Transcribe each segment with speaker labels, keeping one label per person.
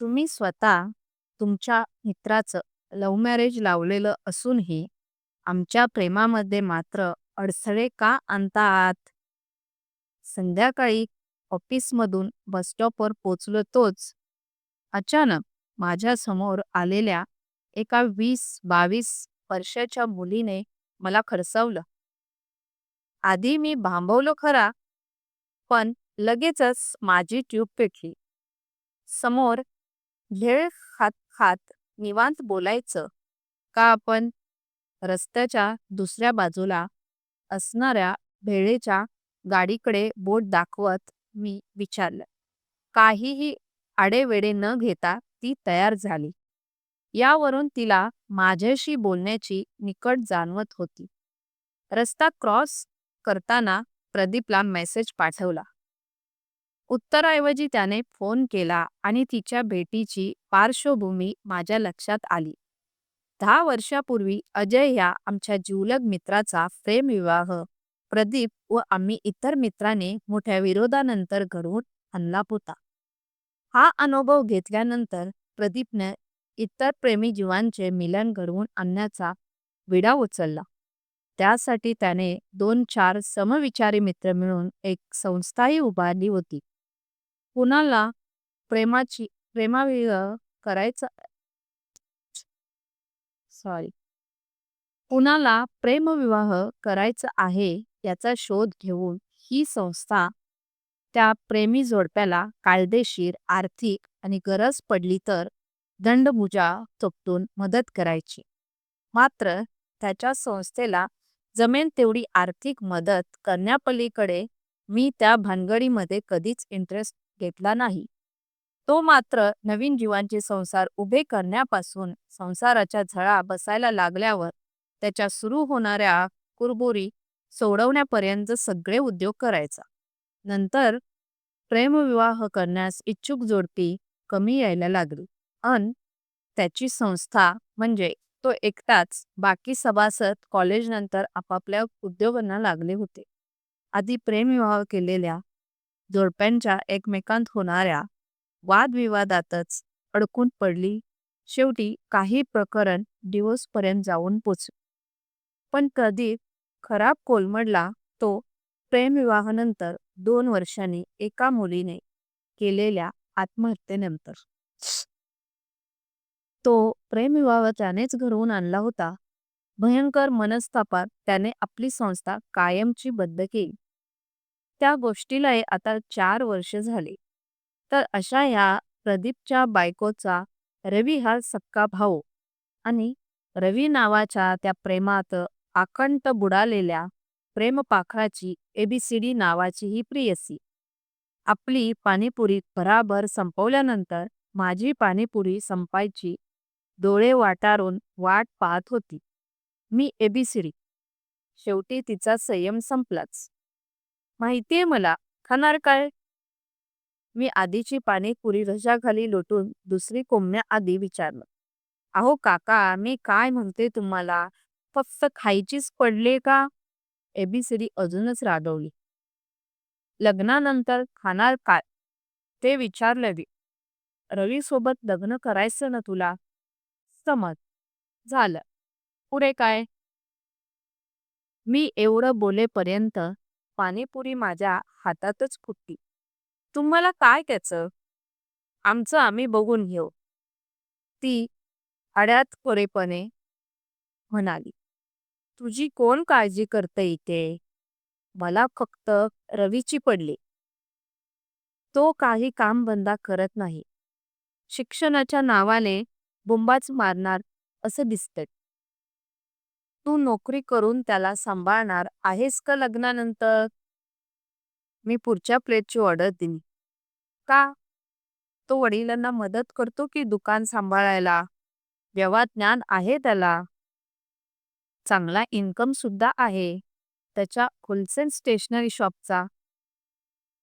Speaker 1: तुम्ही स्वतः तुमच्या मित्राचं लव्ह मॅरेज लावलेलं असूनही आमच्या प्रेमामध्ये मात्र अडथळे का आणता आहात? संध्याकाळी ऑफिसमधून बसस्टॉपवर पोचलो तोच अचानक माझ्यासमोर आलेल्या एका वीस बावीस वर्षाच्या मुलीने मला खडसावलं. आधी मी भांबवलो खरा, पण लगेचच माझी ट्यूब पेटली. समोर भेळ खात खात निवांत बोलायचं का आपण? रस्त्याच्या दुसऱ्या बाजूला असणाऱ्या भेळेच्या गाडीकडे बोट दाखवत मी विचारलं. काहीही आडेवेडे न घेता ती तयार झाली. यावरून तिला माझ्याशी बोलण्याची निकट जाणवत होती. रस्ता क्रॉस करताना प्रदीपला मेसेज पाठवला. उत्तराऐवजी त्याने फोन केला आणि तिच्या भेटीची पार्श्वभूमी माझ्या लक्षात आली. दहा वर्षापूर्वी अजय ह्या आमच्या जिवलग मित्राचा प्रेमविवाह प्रदीप व आम्ही इतर मित्राने मोठ्या विरोधानंतर घडवून आणला होता. हा अनुभव घेतल्यानंतर प्रदीपने इतर प्रेमी जीवांचे मिलन घडवून आणण्याचा विडा उचलला. त्यासाठी त्याने दोन चार समविचारी मित्र मिळून एक संस्थाही उभारली होती. कुणाला प्रेमाची प्रेमाविवाह करायचा सॉरी कुणाला प्रेमविवाह करायचा आहे याचा शोध घेऊन ही संस्था त्या प्रेमी जोडप्याला कायदेशीर आर्थिक आणि गरज पडली तर दंडमुजा चोपटून मदत करायची. मात्र त्याच्या संस्थेला जमेल तेवढी आर्थिक मदत करण्यापलीकडे मी त्या भानगडीमध्ये कधीच इंटरेस्ट घेतला नाही. तो मात्र नवीन जीवांचे संसार उभे करण्यापासून संसाराच्या झळा बसायला लागल्यावर त्याच्या सुरू होणाऱ्या कुरबुरी सोडवण्यापर्यंत सगळे उद्योग करायचा. नंतर प्रेमविवाह करण्यास इच्छुक जोडपी कमी यायला लागली अन त्याची संस्था म्हणजे तो एकटाच बाकी सभासद कॉलेजनंतर आपापल्या उद्योगांना लागले होते. आधी प्रेमविवाह केलेल्या जोडप्यांच्या एकमेकांत होणाऱ्या वादविवादातच अडकून पडली शेवटी काही प्रकरण डिवोर्सपर्यंत जाऊन पोचले. पण प्रदीप खराब कोलमडला तो प्रेमविवाहानंतर दोन वर्षांनी एका मुलीने केलेल्या आत्महत्येनंतर. तो प्रेमविवाह त्यानेच घडवून आणला होता. भयंकर मनस्तापात त्याने आपली संस्था कायमची बद्ध केली. त्या गोष्टीलाही आता चार वर्षे झाली. तर अशा ह्या प्रदीपच्या बायकोचा रवी हा सक्का भाऊ आणि रवी नावाच्या त्या प्रेमात आकंठ बुडालेल्या प्रेमपाखराची एबीसीडी नावाची ही प्रियसी आपली पाणीपुरी भराभर संपवल्यानंतर माझी पाणीपुरी संपायची डोळे वाटारून वाट पाहत होती. मी एबीसीडी. शेवटी तिचा संयम संपलाच. माहितीये मला, खाणार काय? मी आधीची पाणीपुरी रजाखाली लोटून दुसरी कोंबण्याआधी विचारलं. अहो काका मी काय म्हणते तुम्हाला, फक्त खायचीच पडले का? एबीसीडी अजूनच रागवली लग्नानंतर खाणार काय? ते विचारलं रवी रवीसोबत लग्न करायचं ना तुला? समज. झालं. पुढे काय? मी एवढं बोलेपर्यंत पाणीपुरी माझ्या हातातच फुटली. तुम्हाला काय त्याचं? आमचं आम्ही बघून घेऊ. ती अड्यात कोरेपणे म्हणाली. तुझी कोण काळजी करतं इथे? मला फक्त रवीची पडली. तो काही कामधंदा करत नाही. शिक्षणाच्या नावाने बोंबाच मारणार असं दिसतंय. तू नोकरी करून त्याला सांभाळणार आहेस का लग्नानंतर? मी पुढच्या प्लेटची ऑर्डर दिली. का? तो वडिलांना मदत करतो की दुकान सांभाळायला? व्यवहार ज्ञान आहे त्याला. चांगला इन्कम सुद्धा आहे त्याच्या होलसेल स्टेशनरी शॉपचा.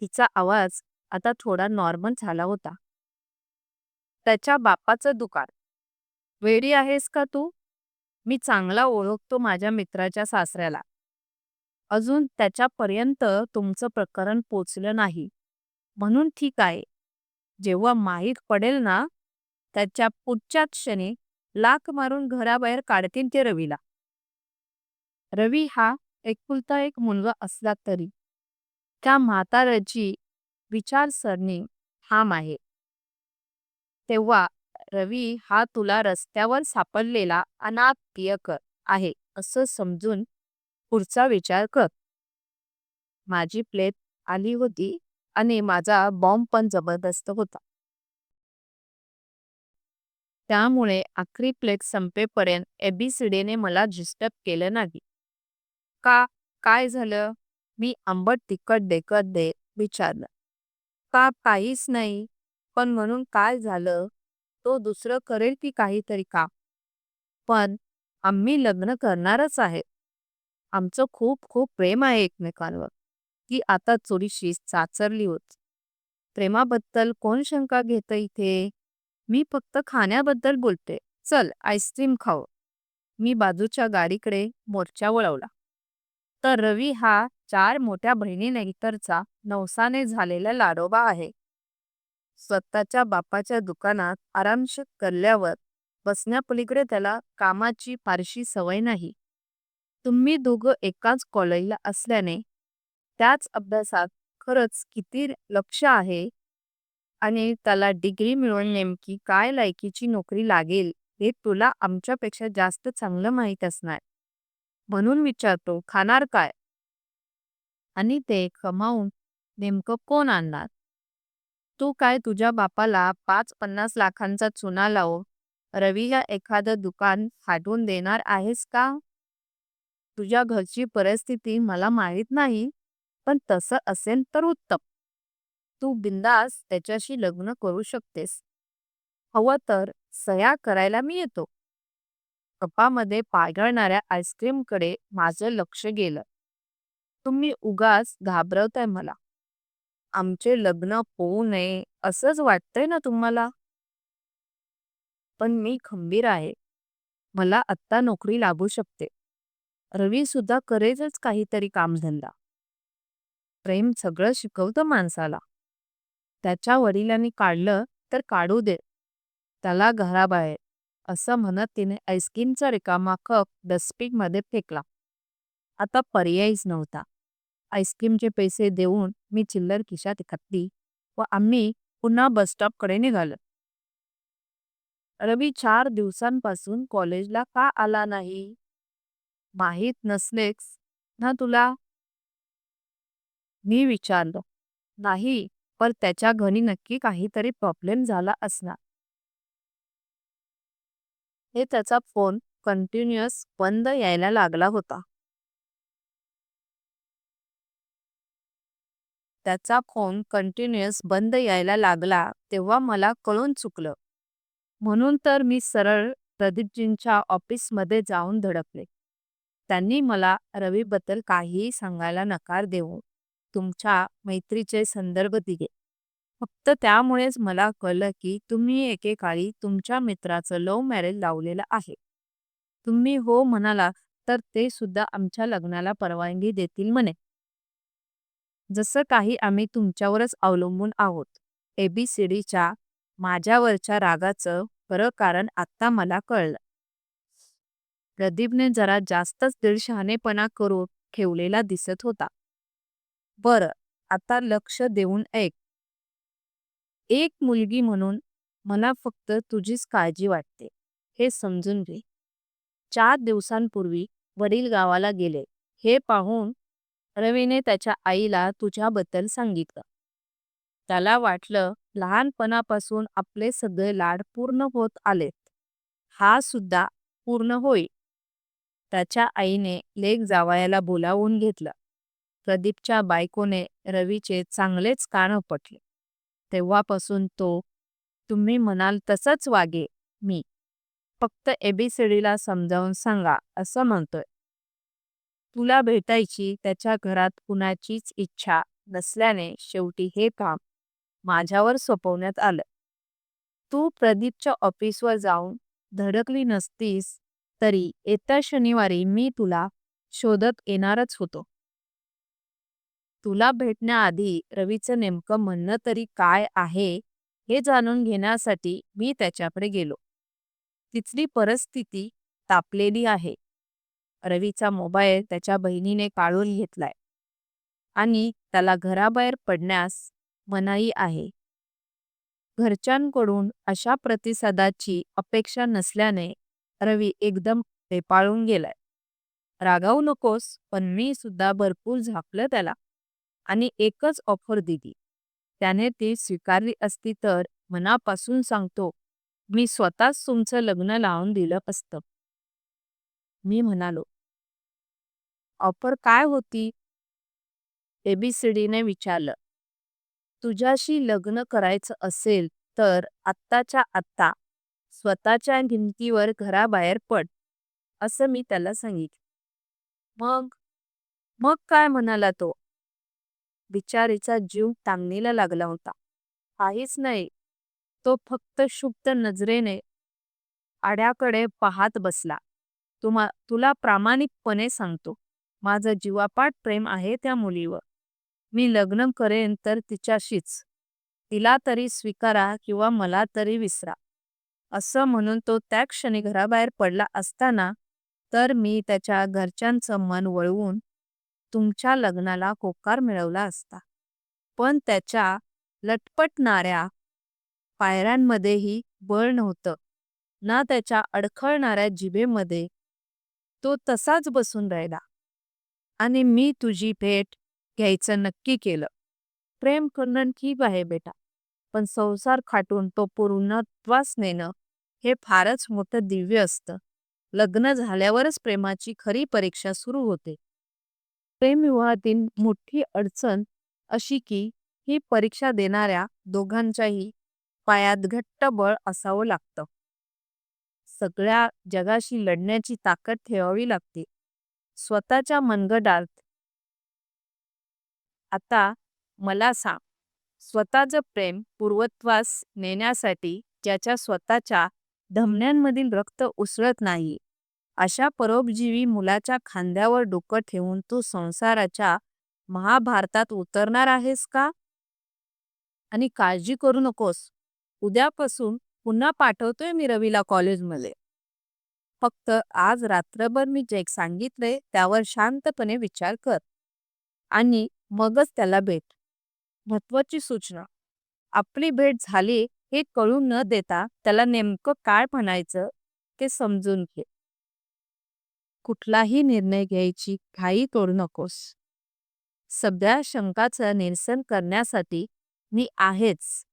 Speaker 1: तिचा आवाज आता थोडा नॉर्मल झाला होता. त्याच्या बापाचं दुकान. वेडी आहेस का तू? मी चांगला ओळखतो माझ्या मित्राच्या सासऱ्याला. अजून त्याच्यापर्यंत तुमचं प्रकरण पोचलं नाही. म्हणून ठीक आहे. जेव्हा माहीत पडेल ना त्याच्या पुढच्या क्षणी लाक मारून घराबाहेर काढतील ते रवीला रवी हा एकुलता एक मुलगा असला तरी त्या म्हाताऱ्याची विचारसरणी ठाम आहे तेव्हा रवी हा तुला रस्त्यावर सापडलेला अनाथ प्रियकर आहे असं समजून पुढचा विचार कर. माझी प्लेट आली होती आणि माझा बॉम्ब पण जबरदस्त होता. त्यामुळे आखरी प्लेट संपेपर्यंत एबीसीडीने मला डिस्टर्ब केलं नाही. का? काय झालं? मी आंबट तिखट देखत दे विचारलं. का काहीच नाही पण म्हणून काय झालं? तो दुसरं करेल की काहीतरी का पण आम्ही लग्न करणारच आहे आमचं खूप खूप प्रेम आहे एकमेकांवर की आता चोरीशी चाचरली होत. प्रेमाबद्दल कोण शंका घेत इथे? मी फक्त खाण्याबद्दल बोलते. चल आईस्क्रीम खाऊ. मी बाजूच्या गाडीकडे मोर्चा वळवला. तर रवी हा चार मोठ्या बहिणीनंतरचा नवसाने झालेला लाडोबा आहे. स्वतःच्या बापाच्या दुकानात आरामशीर करल्यावर बसण्यापलीकडे त्याला कामाची फारशी सवय नाही. तुम्ही दोघं एकाच कॉलेजला असल्याने त्याच अभ्यासात खरंच किती लक्ष आहे? आणि त्याला डिग्री मिळवून नेमकी काय लायकीची नोकरी लागेल हे तुला आमच्यापेक्षा जास्त चांगलं माहीत असणार. म्हणून विचारतो खाणार काय? आणि ते कमावून नेमकं कोण आणणार? तू काय तुझ्या बापाला पाच पन्नास लाखांचा चुना लावून रवीला एखादं दुकान फाटून देणार आहेस का? तुझ्या घरची परिस्थिती मला माहीत नाही पण तसं असेल तर उत्तम. तू बिंदास त्याच्याशी लग्न करू शकतेस. हवं तर सया करायला मी येतो. कपामध्ये पागळणाऱ्या आईस्क्रीमकडे माझं लक्ष गेलं. तुम्ही उगाच घाबरवताय मला. आमचे लग्न होऊ नये असंच वाटतंय ना तुम्हाला? पण मी खंबीर आहे. मला आत्ता नोकरी लागू शकते. रवी सुद्धा करेलच काहीतरी कामधंदा. प्रेम सगळं शिकवतं माणसाला. त्याच्या वडिलांनी काढलं तर काढू दे. त्याला घराबाहेर असं म्हणत तिने आईस्क्रीमचा रिकामा कप डस्टबिनमध्ये फेकला. आता पर्यायच नव्हता. आईस्क्रीमचे पैसे देऊन मी चिल्लर खिशात घातली व आम्ही पुन्हा बसस्टॉपकडे निघालो. रवी चार दिवसांपासून कॉलेजला का आला नाही? माहीत नसलेच ना तुला? मी विचारलं. नाही पण त्याच्या घरी नक्की काहीतरी प्रॉब्लेम झाला असणार. हे त्याचा फोन कंटिन्युअस बंद यायला लागला होता. त्याचा फोन कंटिन्युअस बंद यायला लागला तेव्हा मला कळून चुकलं. म्हणून तर मी सरळ प्रदीपजींच्या ऑफिसमध्ये जाऊन धडकले. त्यांनी मला रवीबद्दल काहीही सांगायला नकार देऊन तुमच्या मैत्रीचे संदर्भ दिले. फक्त त्यामुळेच मला कळलं की तुम्ही एकेकाळी तुमच्या मित्राचं लव्ह मॅरेज लावलेलं आहे. तुम्ही हो म्हणाला तर ते सुद्धा आमच्या लग्नाला परवानगी देतील म्हणे. जसं काही आम्ही तुमच्यावरच अवलंबून आहोत. एबीसीडीच्या माझ्यावरच्या रागाचं खरं कारण आत्ता मला कळलं. प्रदीपने जरा जास्तच दिलशहानेपणा करून ठेवलेला दिसत होता. बरं आता लक्ष देऊन ऐक. एक मुलगी म्हणून मला फक्त तुझीच काळजी वाटते हे समजून घे. चार दिवसांपूर्वी वडील गावाला गेले हे पाहून रवीने त्याच्या आईला तुझ्याबद्दल सांगितलं. त्याला वाटलं लहानपणापासून आपले सगळे लाड पूर्ण होत आलेत. हा सुद्धा पूर्ण होईल. त्याच्या आईने लेक जावायला बोलावून घेतलं. प्रदीपच्या बायकोने रवीचे चांगलेच कान पटले तेव्हापासून तो तुम्ही म्हणाल तसंच वागे मी. फक्त एबीसीडीला समजावून सांगा असं म्हणतोय. तुला भेटायची त्याच्या घरात कुणाचीच इच्छा नसल्याने शेवटी हे काम माझ्यावर सोपवण्यात आलं. तू प्रदीपच्या ऑफिसवर जाऊन धडकली नसतीस तरी येत्या शनिवारी मी तुला शोधत येणारच होतो. तुला भेटण्याआधी रवीचं नेमकं म्हणणं तरी काय आहे हे जाणून घेण्यासाठी मी त्याच्याकडे गेलो. तिथली परिस्थिती तापलेली आहे. रवीचा मोबाईल त्याच्या बहिणीने काढून घेतलाय. आणि त्याला घराबाहेर पडण्यास मनाई आहे. घरच्यांकडून अशा प्रतिसादाची अपेक्षा नसल्याने रवी एकदम पेपाळून गेलाय. रागावू नकोस पण मी सुद्धा भरपूर झापलं त्याला आणि एकच ऑफर दिली. त्याने ती स्वीकारली असती तर मनापासून सांगतो मी स्वतःच तुमचं लग्न लावून दिलं असतं मी म्हणालो ऑफर काय होती? एबीसीडीने विचारलं. तुझ्याशी लग्न करायचं असेल तर आत्ताच्या आत्ता. स्वतःच्या भिंतीवर घराबाहेर पड असं मी त्याला सांगितलं. मग? मग काय म्हणाला तो? बिचारीचा जीव टांगणीला लागला होता. काहीच नाही. तो फक्त शुप्त नजरेने आड्याकडे पाहत बसला. तुमा तुला प्रामाणिकपणे सांगतो. माझं जीवापाड प्रेम आहे त्या मुलीवर. मी लग्न करेन तर तिच्याशीच. तिला तरी स्वीकारा किंवा मला तरी विसरा. असं म्हणून तो त्या क्षणी घराबाहेर पडला असताना तर मी त्याच्या घरच्यांचं मन वळवून तुमच्या लग्नाला होकार मिळवला असता. पण त्याच्या लटपटणाऱ्या पायऱ्यांमध्येही बळ नव्हतं. ना त्याच्या अडखळणाऱ्या जिभेमध्ये तो तसाच बसून राहिला. आणि मी तुझी भेट घ्यायचं नक्की केलं. प्रेम करणं ठीक आहे बेटा पण संसार खाटून तो पूर्णत्वास नेणं हे फारच मोठं दिव्य असतं. लग्न झाल्यावरच प्रेमाची खरी परीक्षा सुरू होते. प्रेमविवाहातील मोठी अडचण अशी की ही परीक्षा देणाऱ्या दोघांच्याही पायात घट्ट बळ असावं लागतं. सगळ्या जगाशी लढण्याची ताकद ठेवावी लागते. स्वतःच्या मनगडात आता मला सांग स्वतःचं प्रेम पूर्वत्वास नेण्यासाठी ज्याच्या स्वतःच्या धमन्यांमधील रक्त उसळत नाही अशा परोपजीवी मुलाच्या खांद्यावर डोकं ठेवून तू संसाराच्या महाभारतात उतरणार आहेस का? आणि काळजी करू नकोस उद्यापासून पुन्हा पाठवतोय मी रवीला कॉलेजमध्ये. फक्त आज रात्रभर मी जे सांगितलंय त्यावर शांतपणे विचार कर. आणि मगच त्याला भेट. महत्वाची सूचना. आपली भेट झाली हे कळून न देता त्याला नेमकं काय म्हणायचं ते समजून घे. कुठलाही निर्णय घ्यायची घाई करू नकोस. सगळ्या शंकाचं निरसन करण्यासाठी मी आहेच.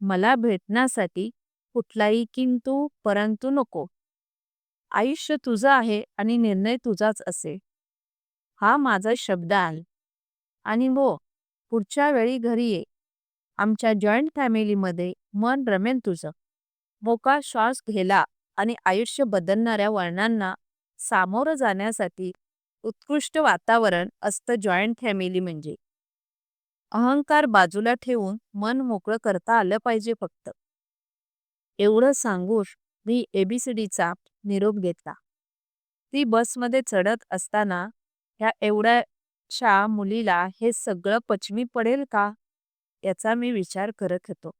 Speaker 1: मला भेटण्यासाठी कुठलाही किंतु परंतु नको. आयुष्य तुझं आहे आणि निर्णय तुझाच असे हा माझा शब्द आहे. आणि हो पुढच्या वेळी घरी ये. आमच्या जॉईंट फॅमिलीमध्ये मन रमेन तुझं. मोका श्वास घ्यायला आणि आयुष्य बदलणाऱ्या वर्णांना सामोरं जाण्यासाठी उत्कृष्ट वातावरण असतं जॉईंट फॅमिली म्हणजे. अहंकार बाजूला ठेवून मन मोकळं करता आलं पाहिजे फक्त. एवढं सांगून मी एबीसीडीचा निरोप घेतला. ती बसमध्ये चढत असताना ह्या एवढ्याशा मुलीला हे सगळं पचमी पडेल का? याचा मी विचार करत होतो.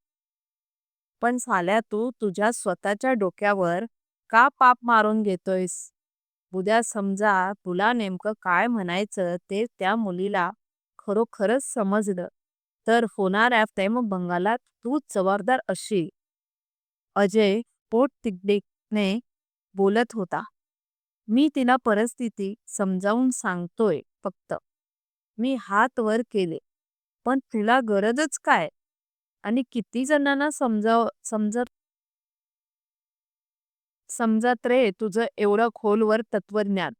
Speaker 1: पण साल्या तू तुझ्या स्वतःच्या डोक्यावर का पाप मारून घेतोयस? उद्या समजा तुला नेमकं काय म्हणायचं ते त्या मुलीला खरोखरच समजलं. तर होणाऱ्या प्रेमभंगाला तूच जबाबदार अशी. अजय पोट तिकडेने बोलत होता. मी तिला परिस्थिती समजावून सांगतोय फक्त. मी हात वर केले. पण तुला गरजच काय? आणि किती जणांना समजाव समजत समजत रे तुझं एवढं खोलवर तत्वज्ञान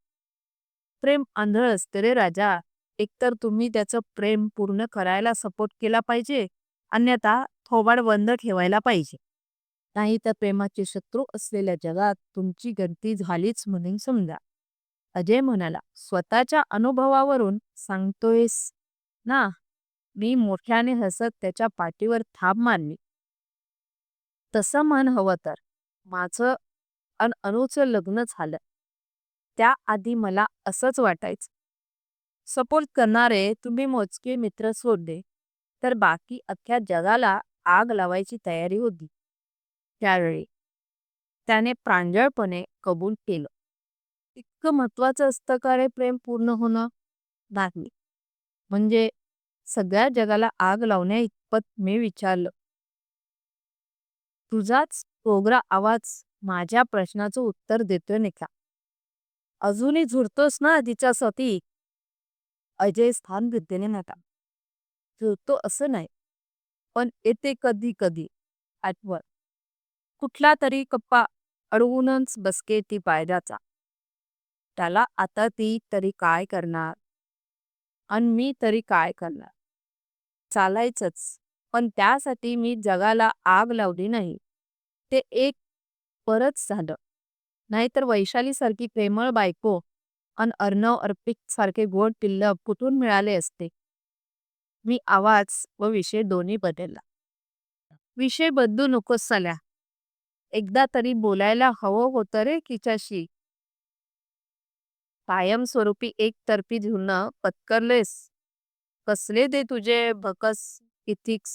Speaker 1: प्रेम आंधळ असते रे राजा. एकतर तुम्ही त्याचं प्रेम पूर्ण करायला सपोर्ट केला पाहिजे. अन्यथा थोबाड बंद ठेवायला पाहिजे. नाही तर प्रेमाचे शत्रू असलेल्या जगात तुमची गणती झालीच म्हणून समजा. अजय म्हणाला स्वतःच्या अनुभवावरून सांगतोयस ना? मी मोठ्याने हसत त्याच्या पाठीवर थाप मारली. तसं मन हवं तर. माझं अन अनुचं लग्न झालं. त्याआधी मला असंच वाटायचं. सपोर्ट करणारे तुम्ही मोजके मित्र सोडले तर बाकी अख्ख्या जगाला आग लावायची तयारी होती. त्यावेळी त्याने प्रांजळपणे कबूल केलं. इतकं महत्वाचं असतं का रे प्रेम पूर्ण होणं? नाही. म्हणजे सगळ्या जगाला आग लावण्या इतपत मी विचारलं. तुझाच कोगरा आवाज माझ्या प्रश्नाचं उत्तर देतोय निका अजूनही झुरतोस ना तिच्यासाठी अजय स्थान विद्येने नका झुरतो असं नाही पण येते कधी कधी आठवण. कुठला तरी कप्पा अडवूनच बसके ती पायऱ्याचा. त्याला आता ती तरी काय करणार? आणि मी तरी काय करणार? चालायचंच पण त्यासाठी मी जगाला आग लावली नाही. ते एक परत झालं. नाहीतर वैशालीसारखी प्रेमळ बायको अन अर्णव अर्पिक सारखे गोड पिल्ल कुठून मिळाले असते? मी आवाज व विषय दोन्ही बदलला. विषय बदलू नकोस साल्या. एकदा तरी बोलायला हवं होतं रे तिच्याशी. कायमस्वरूपी एकतर्फी धुणं पत्करलेस. कसले ते तुझे भकस इथिक्स.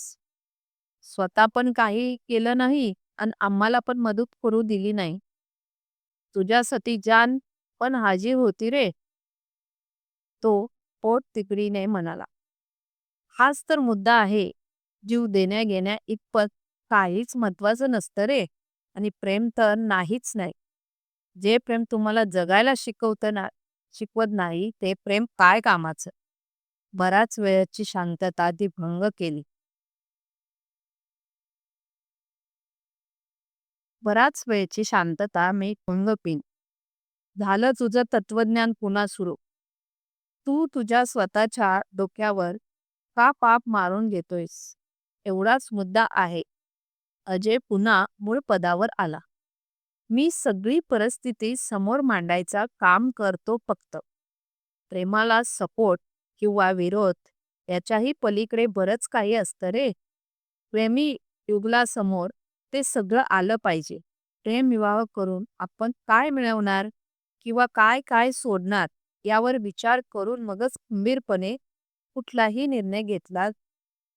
Speaker 1: स्वतः पण काही केलं नाही आणि आम्हाला पण मदत करू दिली नाही. तुझ्यासाठी जान पण हाजीर होती रे. तो पोट तिकडीने म्हणाला. हाच तर मुद्दा आहे. जीव देण्या घेण्या इतपत काहीच महत्वाचं नसतं रे. आणि प्रेम तर नाहीच नाही. जे प्रेम तुम्हाला जगायला शिकवतं ना शिकवत नाही ते प्रेम काय कामाचं? बराच वेळची शांतता ती भंग केली. बराच वेळची शांतता मी भंग पिन झालं तुझं तत्वज्ञान पुन्हा सुरू. तू तुझ्या स्वतःच्या डोक्यावर का पाप मारून घेतोयस? एवढाच मुद्दा आहे. अजय पुन्हा मूळ पदावर आला. मी सगळी परिस्थिती समोर मांडायचा काम करतो फक्त. प्रेमाला सपोर्ट किंवा विरोध याच्याही पलीकडे बरंच काही असतं रे. प्रेमी युगलासमोर ते सगळं आलं पाहिजे. प्रेम विवाह करून आपण काय मिळवणार किंवा काय काय सोडणार यावर विचार करून मगच खंबीरपणे कुठलाही निर्णय घेतला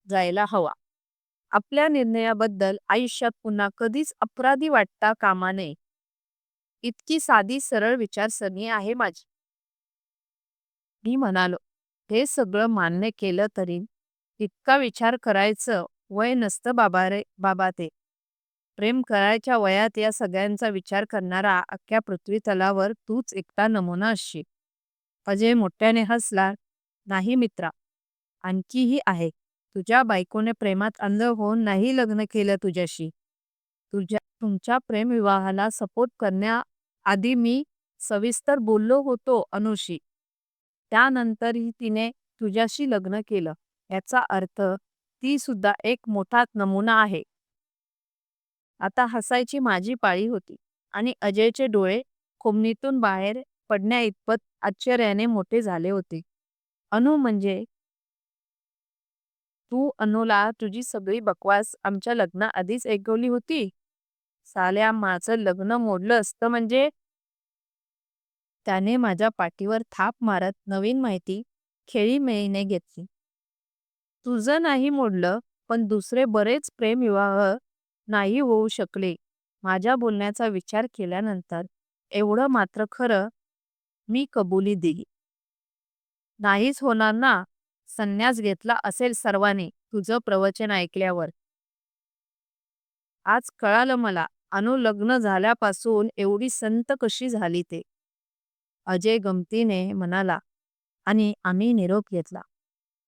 Speaker 1: जायला हवा. आपल्या निर्णयाबद्दल आयुष्यात पुन्हा कधीच अपराधी वाटता कामा नये. इतकी साधी सरळ विचारसरणी आहे माझी. मी म्हणालो हे सगळं मान्य केलं तरी इतका विचार करायचं वय नसतं बाबा रे बाबा ते. प्रेम करायच्या वयात या सगळ्यांचा विचार करणारा अख्ख्या पृथ्वी तलावर तूच एकटा नमुना असशील. अजय मोठ्याने हसला नाही मित्रा आणखीही आहे. तुझ्या बायकोने प्रेमात अंध होऊन नाही लग्न केलं तुझ्याशी. तुझ्या तुमच्या प्रेमविवाहाला सपोर्ट करण्याआधी मी सविस्तर बोललो होतो अनुशी. त्यानंतरही तिने तुझ्याशी लग्न केलं. याचा अर्थ ती सुद्धा एक मोठा नमुना आहे. आता हसायची माझी पाळी होती आणि अजयचे डोळे खोमनीतून बाहेर पडण्या इतपत आश्चर्याने मोठे झाले होते. अनु म्हणजे तू अनुला तुझी सगळी बकवास आमच्या लग्नाआधीच ऐकवली होती? साल्या माझं लग्न मोडलं असतं म्हणजे? त्याने माझ्या पाठीवर थाप मारत नवीन माहिती खेळीमेळीने घेतली. तुझं नाही मोडलं पण दुसरे बरेच प्रेमविवाह नाही होऊ शकले. माझ्या बोलण्याचा विचार केल्यानंतर एवढं मात्र खरं मी कबुली दिली. नाहीच होणार ना? संन्यास घेतला असेल सर्वाने तुझं प्रवचन ऐकल्यावर. आज कळालं मला अनु लग्न झाल्यापासून एवढी संत कशी झाली ते. अजय गमतीने म्हणाला आणि आम्ही निरोप घेतला.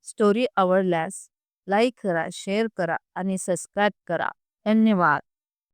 Speaker 1: स्टोरी आवडल्यास लाईक करा शेअर करा आणि सबस्क्राईब करा. धन्यवाद.